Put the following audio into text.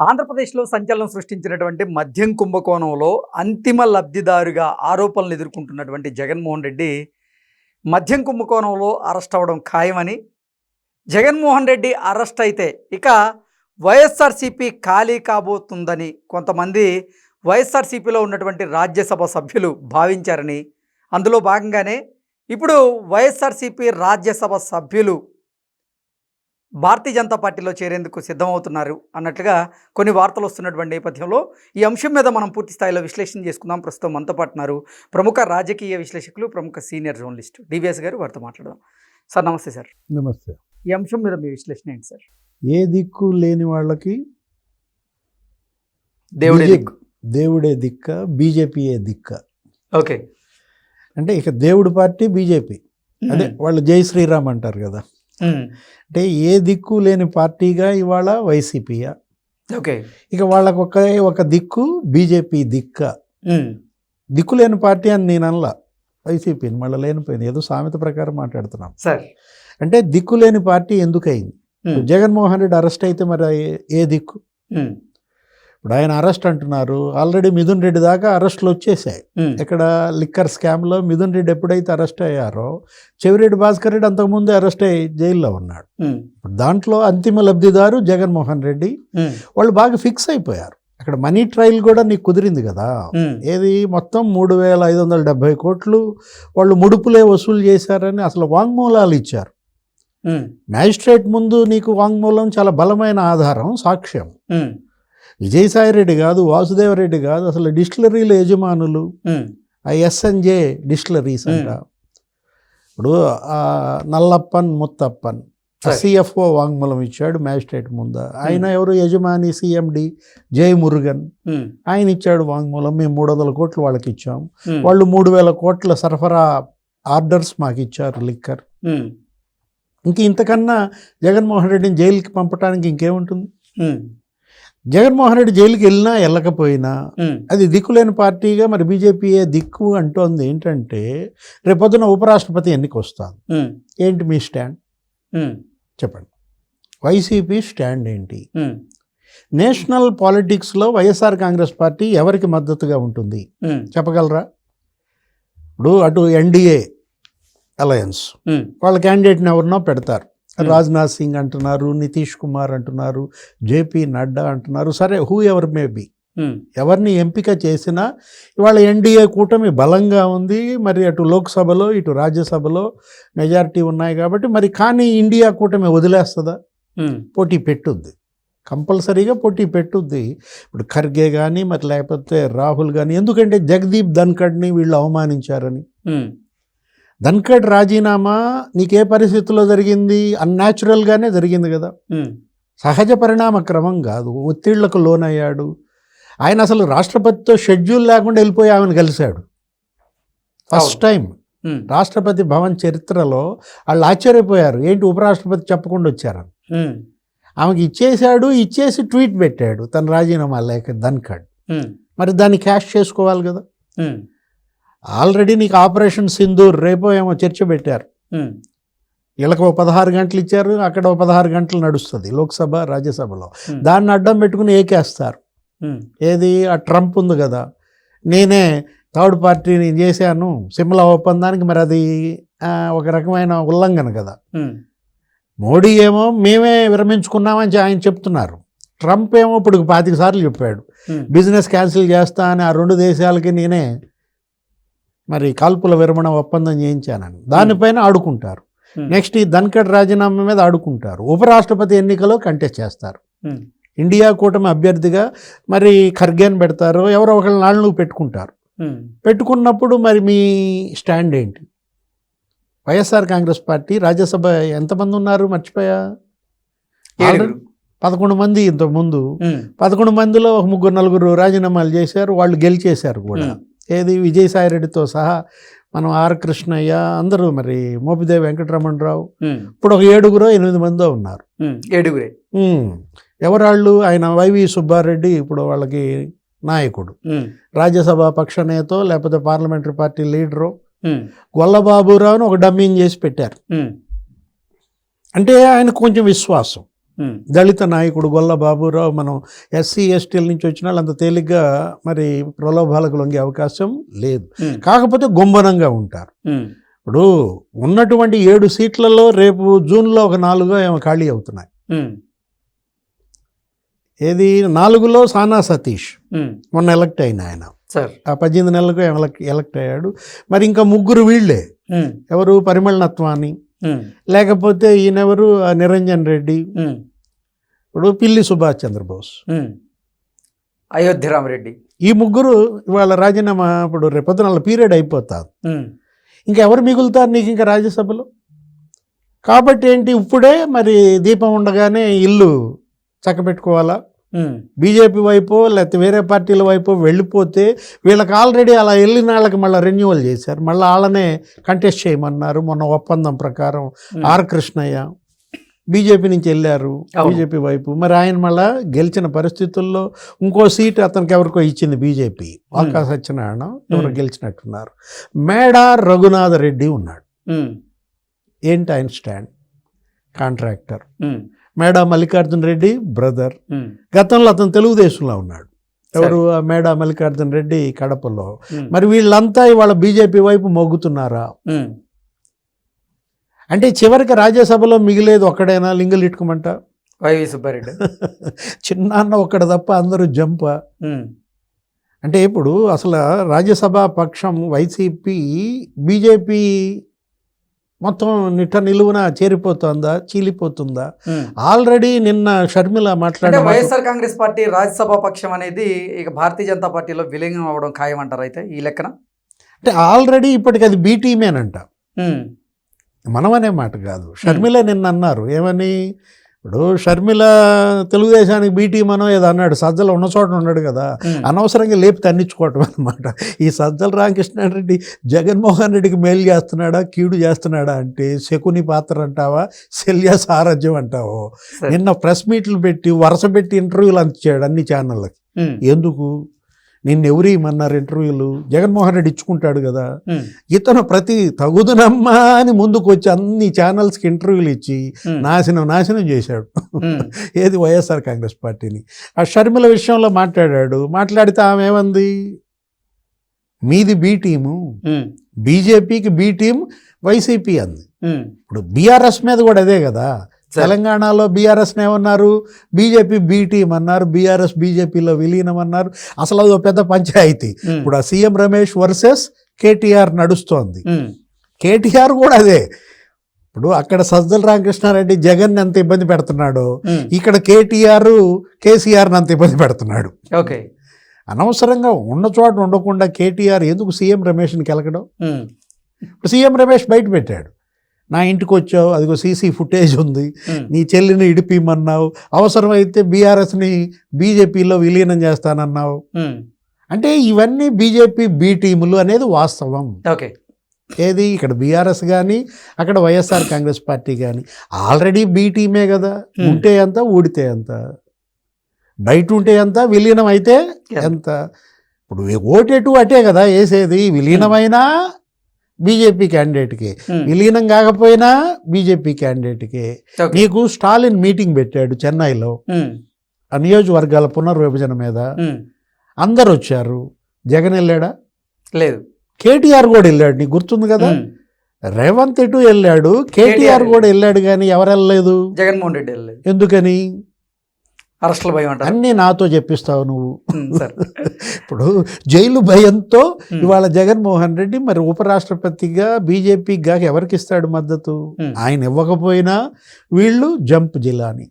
ఆంధ్రప్రదేశ్లో సంచలనం సృష్టించినటువంటి మద్యం కుంభకోణంలో అంతిమ లబ్ధిదారుగా ఆరోపణలు ఎదుర్కొంటున్నటువంటి జగన్మోహన్ రెడ్డి మద్యం కుంభకోణంలో అరెస్ట్ అవ్వడం ఖాయమని జగన్మోహన్ రెడ్డి అరెస్ట్ అయితే ఇక వైఎస్ఆర్సీపీ ఖాళీ కాబోతుందని కొంతమంది వైఎస్ఆర్సీపీలో ఉన్నటువంటి రాజ్యసభ సభ్యులు భావించారని అందులో భాగంగానే ఇప్పుడు వైఎస్ఆర్సీపీ రాజ్యసభ సభ్యులు భారతీయ జనతా పార్టీలో చేరేందుకు సిద్ధమవుతున్నారు అన్నట్లుగా కొన్ని వార్తలు వస్తున్నటువంటి నేపథ్యంలో ఈ అంశం మీద మనం పూర్తి స్థాయిలో విశ్లేషణ చేసుకుందాం. ప్రస్తుతం మనతో పాటున్నారు ప్రముఖ రాజకీయ విశ్లేషకులు ప్రముఖ సీనియర్ జర్నలిస్ట్ డివిఎస్ గారు. వారితో మాట్లాడదాం. సార్ నమస్తే సార్. నమస్తే. ఈ అంశం మీద మీ విశ్లేషణ ఏంటి సార్? ఏ దిక్కు లేని వాళ్ళకి దేవుడి దిక్కు. దేవుడే దిక్క బీజేపీయే దిక్క. ఓకే. అంటే ఇక దేవుడి పార్టీ బీజేపీ. అదే వాళ్ళు జై శ్రీరామ్ అంటారు కదా. అంటే ఏ దిక్కు లేని పార్టీగా ఇవాళ వైసీపీయా ఓకే. ఇక వాళ్ళకు ఒక ఒక దిక్కు బీజేపీ దిక్క. దిక్కు లేని పార్టీ అని నేను అనలా. వైసీపీని మళ్ళీ లేనిపోయింది. ఏదో సామెత ప్రకారం మాట్లాడుతున్నాం. సార్. అంటే దిక్కు లేని పార్టీ ఎందుకయింది. జగన్మోహన్ రెడ్డి అరెస్ట్ అయితే మరి ఏ- దిక్కు. ఇప్పుడు ఆయన అరెస్ట్ అంటున్నారు ఆల్రెడీ మిథున్ రెడ్డి దాకా అరెస్టులు వచ్చేసాయి. ఇక్కడ లిక్కర్ స్కామ్లో మిథున్ రెడ్డి ఎప్పుడైతే అరెస్ట్ అయ్యారో చెవిరెడ్డి భాస్కర్ రెడ్డి అంతకుముందే అరెస్ట్ అయ్యి జైల్లో ఉన్నాడు దాంట్లో అంతిమ లబ్ధిదారు జగన్మోహన్ రెడ్డి. వాళ్ళు బాగా ఫిక్స్ అయిపోయారు అక్కడ మనీ ట్రయల్ కూడా నీకు కుదిరింది కదా. ఏది మొత్తం మూడు వేల ఐదు వందల డెబ్బై కోట్లు వాళ్ళు ముడుపులే వసూలు చేశారని అసలు వాంగ్మూలాలు ఇచ్చారు. మ్యాజిస్ట్రేట్ ముందు నీకు వాంగ్మూలం చాలా బలమైన ఆధారం సాక్ష్యం. విజయసాయిరెడ్డి కాదు వాసుదేవరెడ్డి కాదు అసలు డిస్టిలరీల యజమానులు. ఆ ఎస్ఎన్జే డిస్టిలరీస్ అంట ఇప్పుడు నల్లప్పన్ ముత్తప్పన్. సిఎఫ్ఓ వాంగ్మూలం ఇచ్చాడు మ్యాజిస్ట్రేట్ ముందు ఆయన ఎవరు యజమాని సిఎండి జై మురుగన్. ఆయన ఇచ్చాడు వాంగ్మూలం మేము మూడు వందల కోట్లు వాళ్ళకి ఇచ్చాం ఉమ్. వాళ్ళు మూడు వేల కోట్ల సరఫరా ఆర్డర్స్ మాకు ఇచ్చారు లిక్కర్. ఇంక ఇంతకన్నా జగన్మోహన్ రెడ్డిని జైలుకి పంపడానికి ఇంకేముంటుంది. జగన్మోహన్ రెడ్డి జైలుకి వెళ్ళినా వెళ్ళకపోయినా. అది దిక్కులేని పార్టీగా మరి బీజేపీయే దిక్కు అంటోంది ఏంటంటే రేపొద్దున ఉపరాష్ట్రపతి ఎన్నిక వస్తాను. ఏంటి మీ స్టాండ్. చెప్పండి వైసీపీ స్టాండ్ ఏంటి. నేషనల్ పాలిటిక్స్లో వైఎస్ఆర్ కాంగ్రెస్ పార్టీ ఎవరికి మద్దతుగా ఉంటుంది. చెప్పగలరా ఇప్పుడు అటు ఎన్డీఏ అలయన్స్. వాళ్ళ క్యాండిడేట్ని ఎవరినో పెడతారు. రాజ్నాథ్ సింగ్ అంటున్నారు నితీష్ కుమార్ అంటున్నారు జేపీ నడ్డా అంటున్నారు. సరే హూ ఎవర్ మే బి. ఎవరిని ఎంపిక చేసినా ఇవాళ ఎన్డీఏ కూటమి బలంగా ఉంది. మరి అటు లోక్సభలో ఇటు రాజ్యసభలో మెజారిటీ ఉన్నాయి కాబట్టి మరి కానీ ఇండియా కూటమి వదిలేస్తుందా? ఉమ్. పోటీ పెట్టుద్ది. కంపల్సరీగా పోటీ పెట్టుద్ది. ఇప్పుడు ఖర్గే కానీ మరి లేకపోతే రాహుల్ కానీ ఎందుకంటే జగదీప్ ధన్కడ్ని వీళ్ళు అవమానించారని. ఉమ్. ధన్కడ్ రాజీనామా నీకే పరిస్థితుల్లో జరిగింది అన్యాచురల్గానే జరిగింది కదా. సహజ పరిణామ క్రమం కాదు ఒత్తిళ్ళకు లోనయ్యాడు ఆయన అసలు రాష్ట్రపతితో షెడ్యూల్ లేకుండా వెళ్ళిపోయి ఆమెను కలిశాడు ఫస్ట్. టైం. రాష్ట్రపతి భవన్ చరిత్రలో వాళ్ళు ఆశ్చర్యపోయారు ఏంటి ఉపరాష్ట్రపతి చెప్పకుండా వచ్చారని. ఆమెకి ఇచ్చేశాడు ఇచ్చేసి ట్వీట్ పెట్టాడు తన రాజీనామా లేఖ ధన్కడ్. మరి దాన్ని క్యాష్ చేసుకోవాలి కదా. ఆల్రెడీ నీకు ఆపరేషన్ సింధూర్ రేపో ఏమో చర్చ పెట్టారు. వీళ్ళకి ఒక పదహారు గంటలు ఇచ్చారు అక్కడ ఒక పదహారు గంటలు నడుస్తుంది లోక్సభ రాజ్యసభలో. దాన్ని అడ్డం పెట్టుకుని ఏకేస్తారు. ఏది ఆ ట్రంప్ ఉంది కదా నేనే థర్డ్ పార్టీని చేశాను సిమ్లా ఒప్పందానికి మరి అది ఒక రకమైన ఉల్లంఘన కదా. మోడీ ఏమో మేమే విరమించుకున్నామని ఆయన చెప్తున్నారు ట్రంప్ ఏమో ఇప్పుడు పాతిక సార్లు చెప్పాడు. బిజినెస్ క్యాన్సిల్ చేస్తా అని ఆ రెండు దేశాలకి నేనే మరి కాల్పుల విరమణ ఒప్పందం చేయించానని. దానిపైన ఆడుకుంటారు. నెక్స్ట్ ఈ ధన్కడ్ రాజీనామా మీద ఆడుకుంటారు. ఉపరాష్ట్రపతి ఎన్నికలో కంటెస్ట్ చేస్తారు. ఇండియా కూటమి అభ్యర్థిగా మరి ఖర్గేన్ పెడతారు. ఎవరో ఒకళ్ళ నాళ్ళు పెట్టుకుంటారు. పెట్టుకున్నప్పుడు మరి మీ స్టాండ్ ఏంటి? వైఎస్ఆర్ కాంగ్రెస్ పార్టీ రాజ్యసభ ఎంతమంది ఉన్నారు? మర్చిపోయా. పదకొండు మంది ఇంతకుముందు. పదకొండు మందిలో ఒక ముగ్గురు నలుగురు రాజీనామాలు చేశారు. వాళ్ళు గెలిచేశారు కూడా. ఏది విజయసాయిరెడ్డితో సహా మనం ఆర్ కృష్ణయ్య అందరూ మరి మోపిదేవి వెంకటరమణరావు. ఇప్పుడు ఒక ఏడుగురో ఎనిమిది మందో ఉన్నారు. ఏడుగురే. ఎవరాళ్ళు ఆయన వైవి సుబ్బారెడ్డి ఇప్పుడు వాళ్ళకి నాయకుడు. రాజ్యసభ పక్ష నేతో లేకపోతే పార్లమెంటరీ పార్టీ లీడరు. గొల్లబాబురావును ఒక డమ్మింగ్ చేసి పెట్టారు. అంటే ఆయన కొంచెం విశ్వాసం దళిత నాయకుడు గొల్ల బాబురావు మనం ఎస్సీ ఎస్టీల నుంచి వచ్చిన వాళ్ళు అంత తేలిగ్గా మరి ప్రలోభాలకు లొంగే అవకాశం లేదు. ఉమ్, కాకపోతే గుంభనంగా ఉంటారు. ఉమ్, ఇప్పుడు ఉన్నటువంటి ఏడు సీట్లలో రేపు జూన్లో ఒక నాలుగో ఏమో ఖాళీ అవుతున్నాయి. ఏది? నాలుగులో సానా సతీష్. మొన్న ఎలక్ట్ అయిన ఆయన. ఆ పద్దెనిమిది నెలలకు ఎలక్ ఎలక్ట్ అయ్యాడు. మరి ఇంకా ముగ్గురు వీళ్ళే. ఎవరు? పరిమళ నత్వాని ఉమ్, లేకపోతే ఈయనెవరు? ఆ నిరంజన్ రెడ్డి. ఇప్పుడు పిల్లి సుభాష్ చంద్రబోస్. ఉమ్. అయోధ్య రామరెడ్డి ఈ ముగ్గురు ఇవాళ రాజీనామా ఇప్పుడు రేపొద్దున వాళ్ళ పీరియడ్ అయిపోతారు ఇంకా ఎవరు మిగులుతారు నీకు ఇంకా రాజ్యసభలో? కాబట్టి ఏంటి ఇప్పుడే మరి దీపం ఉండగానే ఇల్లు చక్కబెట్టుకోవాలా? బీజేపీ వైపు లేకపోతే వేరే పార్టీల వైపు వెళ్ళిపోతే వీళ్ళకి ఆల్రెడీ అలా వెళ్ళిన వాళ్ళకి మళ్ళీ రెన్యువల్ చేశారు. మళ్ళీ వాళ్ళనే కంటెస్ట్ చేయమన్నారు. మొన్న ఒప్పందం ప్రకారం ఉమ్. ఆర్ కృష్ణయ్య బీజేపీ నుంచి వెళ్ళారు. బీజేపీ వైపు. మరి ఆయన మళ్ళా గెలిచిన పరిస్థితుల్లో ఇంకో సీట్ అతనికి ఎవరికో ఇచ్చింది బీజేపీ. వాకా సత్యనారాయణ ఎవరు. గెలిచినట్టున్నారు. మేడా రఘునాథ రెడ్డి ఉన్నాడు ఏంటి ఆయన stand? Contractor. Meda Mallikarjuna Reddy brother. గతంలో అతను తెలుగుదేశంలో ఉన్నాడు. ఎవరు ఆ మేడా మల్లికార్జున రెడ్డి కడపలో. మరి వీళ్ళంతా ఇవాళ బీజేపీ వైపు మొగ్గుతున్నారా. అంటే చివరికి రాజ్యసభలో మిగిలేదు ఒక్కడైనా లింగులు ఇట్టుకోమంట? వైవి సుబ్బారెడ్డి. చిన్నాన్న ఒక్కడ తప్ప అందరూ జంప. అంటే ఇప్పుడు అసలు రాజ్యసభ పక్షం వైసీపీ బీజేపీ మొత్తం నిట్ట నిలువున చేరిపోతుందా చీలిపోతుందా. ఆల్రెడీ నిన్న షర్మిల అంటే మాట్లాడిన మాట- వైఎస్ఆర్ కాంగ్రెస్ పార్టీ రాజ్యసభ పక్షం అనేది ఇక భారతీయ జనతా పార్టీలో విలీనం అవ్వడం ఖాయం అంటారు అయితే ఈ లెక్కన? అంటే ఆల్రెడీ ఇప్పటికి అది బీ టీమేనంట ఉమ్, మనం అనే మాట కాదు. షర్మిల నిన్న అన్నారు ఏమని? ఇప్పుడు షర్మిల తెలుగుదేశానికి బీటీ మనో ఏదో అన్నాడు సజ్జలు ఉన్న చోట ఉన్నాడు కదా అనవసరంగా లేపి తన్నించుకోవటం అనమాట ఈ సజ్జల రామకృష్ణారెడ్డి జగన్మోహన్ రెడ్డికి మేలు చేస్తున్నాడా కీడు చేస్తున్నాడా అంటే శకుని పాత్ర అంటావా శల్య సారథ్యం అంటావో. నిన్న ప్రెస్ మీట్లు పెట్టి వరుస పెట్టి ఇంటర్వ్యూలు అందించాడు అన్ని ఛానళ్ళకి. ఎందుకు? నిన్ను ఎవరు ఇమ్మన్నారు ఇంటర్వ్యూలు? జగన్మోహన్ రెడ్డి ఇచ్చుకుంటాడు కదా. ఇతను ప్రతి తగుదునమ్మా అని ముందుకు వచ్చి అన్ని ఛానల్స్కి ఇంటర్వ్యూలు ఇచ్చి నాశనం నాశనం చేశాడు. ఏది వైఎస్ఆర్ కాంగ్రెస్ పార్టీని. ఆ షర్మిల విషయంలో మాట్లాడాడు. మాట్లాడితే ఆమె ఏమంది? మీది బి టీము. బీజేపీకి బి టీం వైసీపీ అంది. ఇప్పుడు బీఆర్ఎస్ మీద కూడా అదే కదా. తెలంగాణలో బీఆర్ఎస్ ఏమన్నారు? బీజేపీ బి టీం అన్నారు. బీఆర్ఎస్ బీజేపీలో విలీనం అన్నారు అసలు అదో పెద్ద పంచాయతీ. ఇప్పుడు ఆ సీఎం రమేష్ వర్సెస్ కేటీఆర్ నడుస్తోంది. కేటీఆర్ కూడా అదే. ఇప్పుడు అక్కడ సజ్జల రామకృష్ణారెడ్డి జగన్ ఎంత ఇబ్బంది పెడుతున్నాడో. ఇక్కడ కేటీఆర్ కేసీఆర్ని అంత ఇబ్బంది పెడుతున్నాడు. ఓకే. అనవసరంగా ఉన్న చోట ఉండకుండా కేటీఆర్ ఎందుకు సీఎం రమేష్ని కెలకడం? ఇప్పుడు సీఎం రమేష్ బయట పెట్టాడు. నా ఇంటికి వచ్చావు అదిగో సీసీ ఫుటేజ్ ఉంది నీ చెల్లిని ఇడిపిమన్నావు అవసరమైతే బీఆర్ఎస్ని బీజేపీలో విలీనం చేస్తానన్నావు. అంటే ఇవన్నీ బీజేపీ బీ టీములు అనేది వాస్తవం. ఓకే. ఏది? ఇక్కడ బీఆర్ఎస్ కానీ అక్కడ వైఎస్ఆర్ కాంగ్రెస్ పార్టీ కానీ ఆల్రెడీ బీ టీమే కదా. ఉంటే ఎంత ఊడితే ఎంత? బయట ఉంటే ఎంత విలీనం అయితే. ఎంత? ఇప్పుడు ఓటేటు అటే కదా వేసేది. విలీనమైనా బీజేపీ క్యాండిడేట్కి. ఉమ్, విలీనం కాకపోయినా బీజేపీ క్యాండిడేట్కి. నీకు స్టాలిన్ మీటింగ్ పెట్టాడు చెన్నైలో. ఉమ్, ఆ నియోజకవర్గాల పునర్విభజన మీద. ఉమ్. అందరు వచ్చారు. జగన్ వెళ్ళాడా? లేదు. కేటీఆర్ కూడా వెళ్ళాడు. నీకు గుర్తుంది కదా? రేవంత్ ఎటు వెళ్ళాడు. కేటీఆర్ కూడా వెళ్ళాడు కానీ ఎవరు వెళ్ళలేదు? జగన్మోహన్ రెడ్డి వెళ్ళలేదు. ఎందుకని? అరెస్టుల భయం అంటారు. అన్నీ నాతో చెప్పిస్తావు నువ్వు. ఇప్పుడు జైలు భయంతో ఇవాళ జగన్మోహన్ రెడ్డి మరి ఉపరాష్ట్రపతిగా బీజేపీకి గాక ఎవరికి ఇస్తాడు మద్దతు. ఆయన ఇవ్వకపోయినా వీళ్ళు జంప్ జిలాని